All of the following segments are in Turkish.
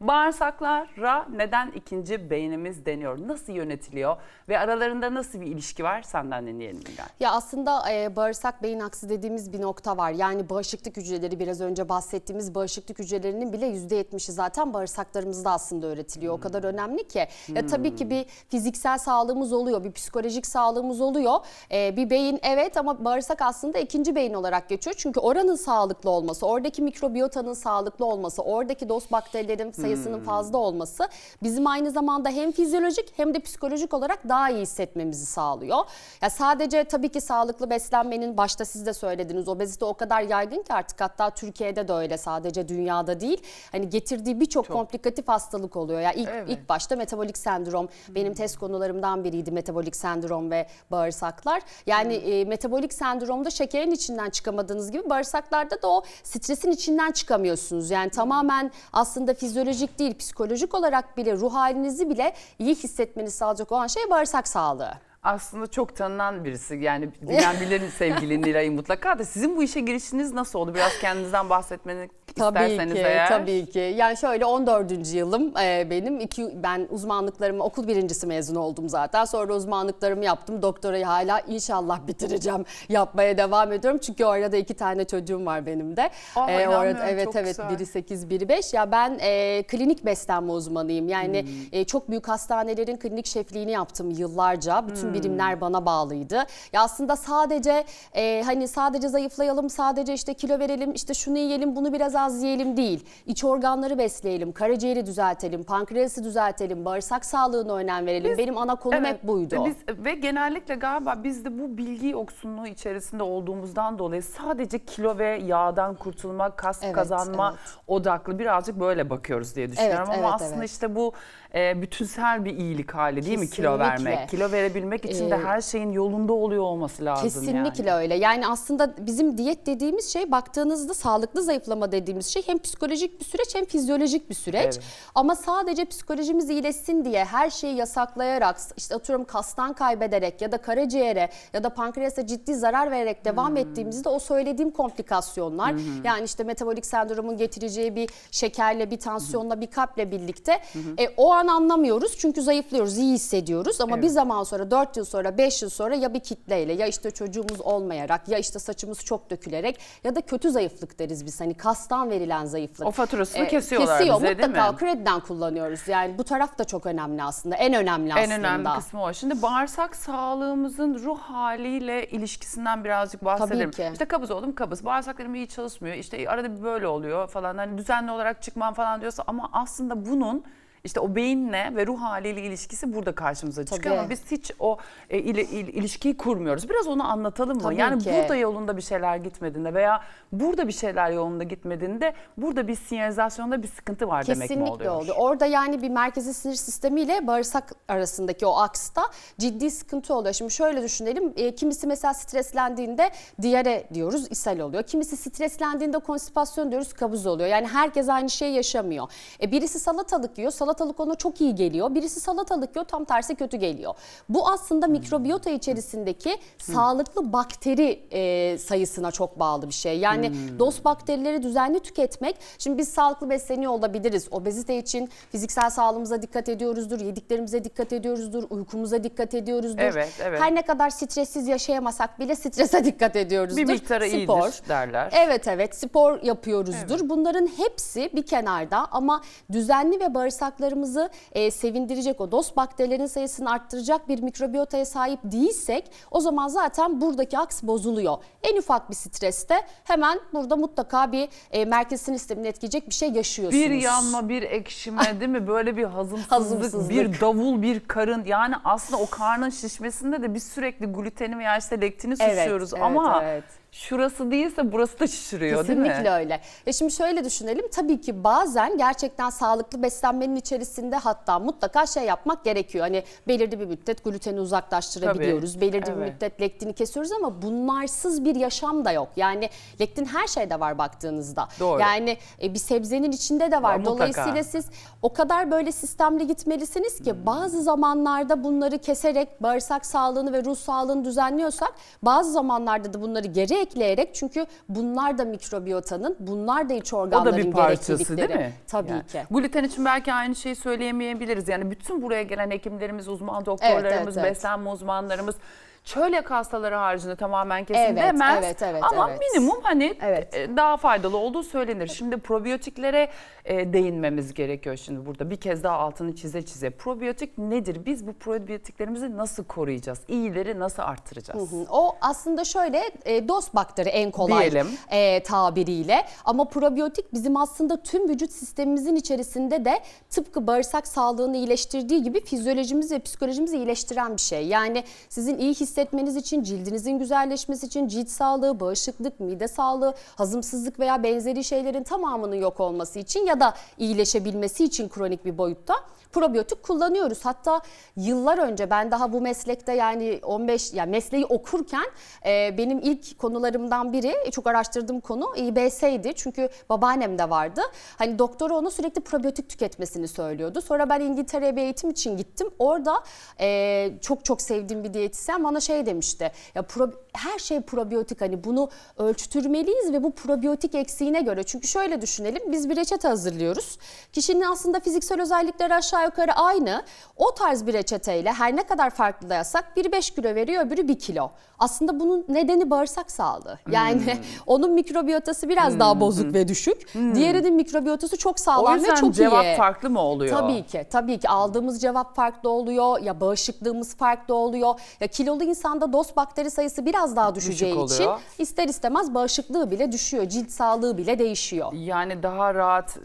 Bağırsaklara neden ikinci beynimiz deniyor? Nasıl yönetiliyor? Ve aralarında nasıl bir ilişki var? Senden dinleyelim Nilay. Ya aslında e, bağırsak beyin aksı dediğimiz bir nokta var. Yani bağışıklık hücreleri biraz önce bahsettiğimiz bağışıklık hücrelerinin bile %70'i zaten bağırsaklarımızda aslında üretiliyor. O kadar önemli ki. Ya tabii ki bir fiziksel sağlığımız oluyor, bir psikolojik sağlığımız oluyor. E, bir beyin evet ama bağırsak aslında ikinci beyin olarak geçiyor. Çünkü oranın sağlıklı olması, oradaki mikrobiyotanın sağlıklı olması, oradaki dost bakterilerin sayısının fazla olması bizim aynı zamanda hem fizyolojik hem de psikolojik olarak daha iyi hissetmemizi sağlıyor. Ya sadece tabii ki sağlıklı beslenmenin başta siz de söylediniz obezite o kadar yaygın ki artık hatta Türkiye'de de öyle sadece dünyada değil. Hani getirdiği birçok komplikatif hastalık oluyor. Ya ilk Evet. ilk başta metabolik sendrom benim test konularımdan biriydi metabolik sendrom ve bağırsaklar. Yani e, metabolik sendromda şekerin içinden çıkamadığınız gibi bağırsaklarda da o stresin içinden çıkamıyorsunuz. Yani tamamen aslında fizyolojik değil psikolojik olarak bile ruh halinizi bile iyi hissetmenizi sağlayacak olan şey bağırsak sağlığı. Aslında çok tanınan birisi. Yani bilen bilir sevgili Nilay'ı mutlaka da. Sizin bu işe girişiniz nasıl oldu? Biraz kendinizden bahsetmeni Tabii ki, eğer. tabii ki. Yani şöyle 14. yılım e, benim. İki, ben uzmanlıklarımı okul birincisi mezun oldum zaten. Sonra uzmanlıklarımı yaptım. Doktorayı hala inşallah bitireceğim. Yapmaya devam ediyorum. Çünkü o arada iki tane çocuğum var benim de. Aa, E, o inanmıyorum, evet çok evet güzel. biri 8 biri 5. Ya ben e, klinik beslenme uzmanıyım. Yani Hmm. e, çok büyük hastanelerin klinik şefliğini yaptım yıllarca. Hmm. Birimler bana bağlıydı. Ya aslında sadece e, hani sadece zayıflayalım, sadece işte kilo verelim, işte şunu yiyelim, bunu biraz az yiyelim değil. İç organları besleyelim, karaciğeri düzeltelim, pankreası düzeltelim, bağırsak sağlığına önem verelim. Benim ana konum Evet, hep buydu. Ve, biz, ve genellikle galiba biz de bu bilgi yoksunluğu içerisinde olduğumuzdan dolayı sadece kilo ve yağdan kurtulma, kas Evet, kazanma evet. odaklı birazcık böyle bakıyoruz diye düşünüyorum. Evet, Ama evet, aslında evet. işte bu e, bütünsel bir iyilik hali değil mi kilo Kesinlikle. vermek? Kilo verebilmek için de Ee, her şeyin yolunda oluyor olması lazım Kesinlikle yani. öyle. Yani aslında bizim diyet dediğimiz şey baktığınızda sağlıklı zayıflama dediğimiz şey hem psikolojik bir süreç hem fizyolojik bir süreç. Evet. Ama sadece psikolojimiz iyileşsin diye her şeyi yasaklayarak işte atıyorum kastan kaybederek ya da karaciğere ya da pankreasa ciddi zarar vererek devam Hmm. ettiğimizde o söylediğim komplikasyonlar yani işte metabolik sendromun getireceği bir şekerle bir tansiyonla bir kalple birlikte e, o an anlamıyoruz çünkü zayıflıyoruz iyi hissediyoruz ama Evet. bir zaman sonra 4 yıl sonra 5 yıl sonra ya bir kitleyle ya işte çocuğumuz olmayarak ya işte saçımız çok dökülerek ya da kötü zayıflık deriz biz hani kastan verilen zayıflık. O faturasını E, kesiyorlar kesiyor, bize değil mutlaka mi? krediden kullanıyoruz yani bu taraf da çok önemli aslında en önemli En aslında. önemli kısmı o. Şimdi bağırsak sağlığımızın ruh haliyle ilişkisinden birazcık bahsedelim. ki. İşte kabız oldum kabız. Bağırsaklarım iyi çalışmıyor. İşte arada bir böyle oluyor falan. Hani düzenli olarak çıkmam falan diyorsa ama aslında bunun işte o beyinle ve ruh haliyle ilişkisi burada karşımıza çıkıyor Tabii. ama biz hiç o e, ile, il- ilişkiyi kurmuyoruz. Biraz onu anlatalım mı? Tabii yani ki. burada yolunda bir şeyler gitmediğinde veya burada bir şeyler yolunda gitmediğinde burada bir sinyalizasyonda bir sıkıntı var demek mi Kesinlikle oluyor? oldu. Orada yani bir merkezi sinir sistemiyle bağırsak arasındaki o aksta ciddi sıkıntı oluyor. Şimdi şöyle düşünelim. e, kimisi mesela streslendiğinde diyare diyoruz, ishal oluyor. Kimisi streslendiğinde konstipasyon diyoruz, kabız oluyor. Yani herkes aynı şeyi yaşamıyor. E, birisi salatalık yiyor, salatalık ona çok iyi geliyor. Birisi salatalık yiyor, tam tersi kötü geliyor. Bu aslında mikrobiyota içerisindeki sağlıklı bakteri e, sayısına çok bağlı bir şey. Yani dost bakterileri düzenli tüketmek. Şimdi biz sağlıklı besleniyor olabiliriz. Obezite için fiziksel sağlığımıza dikkat ediyoruzdur, yediklerimize dikkat ediyoruzdur, uykumuza dikkat ediyoruzdur. Evet, evet. Her ne kadar stressiz yaşayamasak bile strese dikkat ediyoruzdur. Bir miktarı Spor. iyidir derler. Evet evet spor yapıyoruzdur. Bunların hepsi bir kenarda ama düzenli ve bağırsaklarımızı e, sevindirecek o dost bakterilerin sayısını arttıracak bir mikrobiyotaya sahip değilsek o zaman zaten buradaki aks bozuluyor. En ufak bir streste hemen burada mutlaka bir e, merkez sinir sistemini etkileyecek bir şey yaşıyorsunuz. Bir yanma, bir ekşime değil mi? Böyle bir hazımsızlık, Hazımsızlık. bir davul, bir karın. Yani aslında o karnın şişmesinde de biz sürekli gluteni veya işte lektini Evet, suçluyoruz. evet, Ama evet. Şurası değilse burası da şişiriyor değil mi? Kesinlikle öyle. E şimdi şöyle düşünelim. Tabii ki bazen gerçekten sağlıklı beslenmenin içerisinde hatta mutlaka şey yapmak gerekiyor. Hani belirli bir müddet gluteni uzaklaştırabiliyoruz. Tabii, Belirli bir evet. müddet lektini kesiyoruz ama bunlarsız bir yaşam da yok. Yani lektin her şeyde var baktığınızda. Doğru. Yani e, bir sebzenin içinde de var. Mutlaka. Dolayısıyla siz o kadar böyle sistemli gitmelisiniz ki Hmm. bazı zamanlarda bunları keserek bağırsak sağlığını ve ruh sağlığını düzenliyorsak bazı zamanlarda da bunları geri ekleyerek çünkü bunlar da mikrobiyotanın, bunlar da iç O organların da bir parçası gereklilikleri. değil mi? Tabii Yani ki. Gluten için belki aynı şeyi söyleyemeyebiliriz. Yani bütün buraya gelen hekimlerimiz, uzman doktorlarımız, evet. beslenme uzmanlarımız çölyak hastaları haricinde tamamen kesin Evet, demez. evet, evet, Ama evet. minimum hani Evet. e, daha faydalı olduğu söylenir. Şimdi probiyotiklere e, değinmemiz gerekiyor şimdi burada. Bir kez daha altını çize çize. Probiyotik nedir? Biz bu probiyotiklerimizi nasıl koruyacağız? İyileri nasıl arttıracağız? Hı, O aslında şöyle e, dost bakteri en kolay Diyelim. e, tabiriyle ama probiyotik bizim aslında tüm vücut sistemimizin içerisinde de tıpkı bağırsak sağlığını iyileştirdiği gibi fizyolojimizi ve psikolojimizi iyileştiren bir şey. Yani sizin iyi hissetmeniz için, cildinizin güzelleşmesi için cilt sağlığı, bağışıklık, mide sağlığı, hazımsızlık veya benzeri şeylerin tamamının yok olması için ya da iyileşebilmesi için kronik bir boyutta probiyotik kullanıyoruz. Hatta yıllar önce ben daha bu meslekte yani 15 yani mesleği okurken e, benim ilk konularımdan biri e, çok araştırdığım konu İBS'ydi. Çünkü babaannem de vardı. Hani doktor ona sürekli probiyotik tüketmesini söylüyordu. Sonra ben İngiltere'ye bir eğitim için gittim. Orada e, çok çok sevdiğim bir diyetisyen bana şey demişti. Ya pro, her şey probiyotik hani bunu ölçtürmeliyiz ve bu probiyotik eksiğine göre. Çünkü şöyle düşünelim biz bir reçete hazırlıyoruz. Kişinin aslında fiziksel özellikleri aşağı yukarı aynı. O tarz bir reçeteyle her ne kadar farklı da yazsak biri 5 kilo veriyor öbürü 1 kilo. Aslında bunun nedeni bağırsak sağlığı. Yani Hmm. onun mikrobiyotası biraz daha bozuk ve düşük. Diğerinin mikrobiyotası çok sağlam ve çok cevap iyi. farklı mı oluyor? Tabii ki, tabii ki aldığımız cevap farklı oluyor ya bağışıklığımız farklı oluyor. Ya kilolu insanda doz bakteri sayısı biraz daha düşeceği Düşük için oluyor. ister istemez bağışıklığı bile düşüyor, cilt sağlığı bile değişiyor. Yani daha rahat e,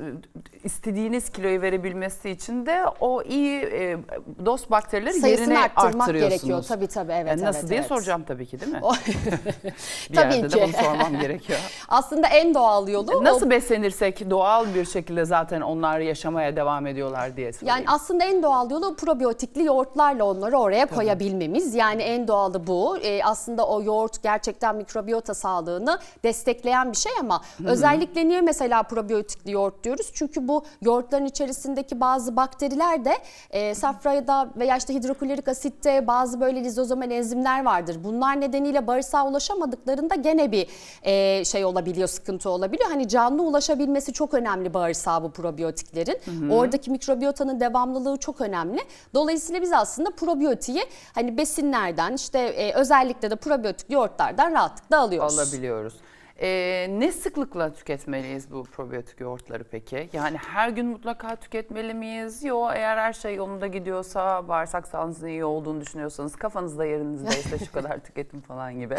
istediğiniz kiloyu verebilmesi için de o iyi e, dost bakterileri Sayısını yerine arttırmak arttırıyorsunuz. gerekiyor. Tabii tabii evet Yani nasıl evet, diye evet. soracağım tabii ki değil mi? bir Tabii yerde ki. de bunu sormam gerekiyor. Aslında en doğal yolu o- Nasıl beslenirsek doğal bir şekilde zaten onlar yaşamaya devam ediyorlar diye sorayım. Yani aslında en doğal yolu probiyotikli yoğurtlarla onları oraya koyabilmemiz. Yani en doğalı bu. Ee, aslında o yoğurt gerçekten mikrobiyota sağlığını destekleyen bir şey ama özellikle niye mesela probiyotikli yoğurt diyoruz? Çünkü bu yoğurtların içerisindeki bazı bakteriler de e, safrada veya işte hidroklorik asitte bazı böyle lizozomal enzimler vardır. Bunlar nedeniyle bağırsağa ulaşamadıklarında gene bir e, şey olabiliyor, sıkıntı olabiliyor. Hani canlı ulaşabilmesi çok önemli bağırsağa bu probiyotiklerin. Oradaki mikrobiyotanın devamlılığı çok önemli. Dolayısıyla biz aslında probiyotiği hani besinlerden işte e, özellikle de probiyotik yoğurtlardan rahatlıkla alıyoruz. alabiliyoruz. Ee, ne sıklıkla tüketmeliyiz bu probiyotik yoğurtları peki? Yani her gün mutlaka tüketmeli miyiz? Yo eğer her şey yolunda gidiyorsa, bağırsak sağlığınızın iyi olduğunu düşünüyorsanız, kafanızda yerinizdeyse şu kadar tüketim falan gibi.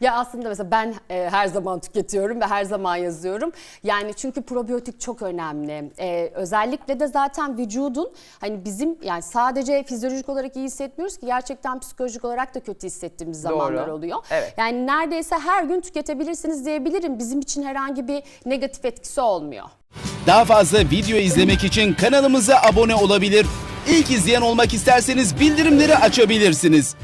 Ya aslında mesela ben e, her zaman tüketiyorum ve her zaman yazıyorum. Yani çünkü probiyotik çok önemli. E, özellikle de zaten vücudun hani bizim yani sadece fizyolojik olarak iyi hissetmiyoruz ki gerçekten psikolojik olarak da kötü hissettiğimiz Doğru. zamanlar oluyor. Evet. Yani neredeyse her gün tüketebilirsiniz diyebilirim. Bizim için herhangi bir negatif etkisi olmuyor. Daha fazla video izlemek için kanalımıza abone olabilir. İlk izleyen olmak isterseniz bildirimleri açabilirsiniz.